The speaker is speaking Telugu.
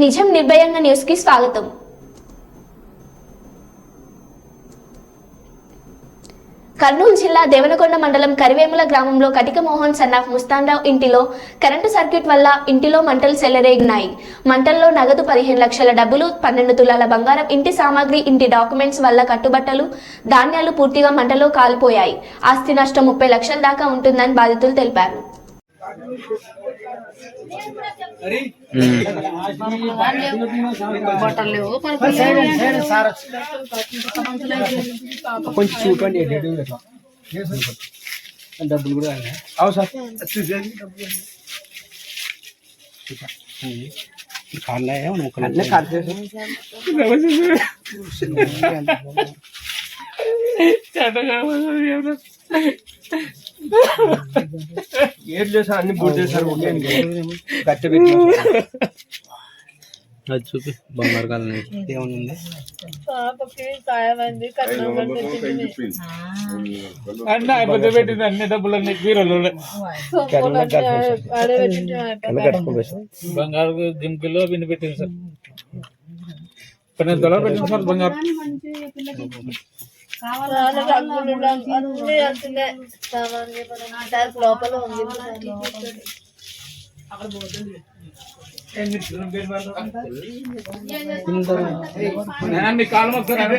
నిజం నిర్భయంగా న్యూస్కి స్వాగతం. కర్నూలు జిల్లా దేవనకొండ మండలం కరివేముల గ్రామంలో కటిక మోహన్ సన్నాఫ్ ముస్తాన్రావు ఇంటిలో కరెంటు సర్క్యూట్ వల్ల ఇంటిలో మంటలు చెల్లరేగినాయి మంటల్లో నగదు పదిహేను లక్షల డబ్బులు పన్నెండు తులాల బంగారం ఇంటి సామాగ్రి ఇంటి డాక్యుమెంట్స్ వల్ల కట్టుబట్టలు ధాన్యాలు పూర్తిగా మంటలో కాలిపోయాయి. ఆస్తి నష్టం ముప్పై లక్షల దాకా ఉంటుందని బాధితులు తెలిపారు. కొంచెం చూపండి డబ్బులు కూడా అవు సార్ అన్నీ కట్ చేసి ఏం చేశారు అన్ని బూట్ చేశారు. గట్టి పెట్టి అది చూపి బంగారు కాలం పెట్టింది అన్న అయిపోతే పెట్టింది అన్ని డబ్బులు అన్ని బీరోలు బంగారు జింకిలో బిన్ని పెట్టింది సార్. పన్నెండు తొలలు పెట్టింది సార్ బంగారు. అన్ని అంతే లోపల ఉంది మీ కాలు మొక్కుతాను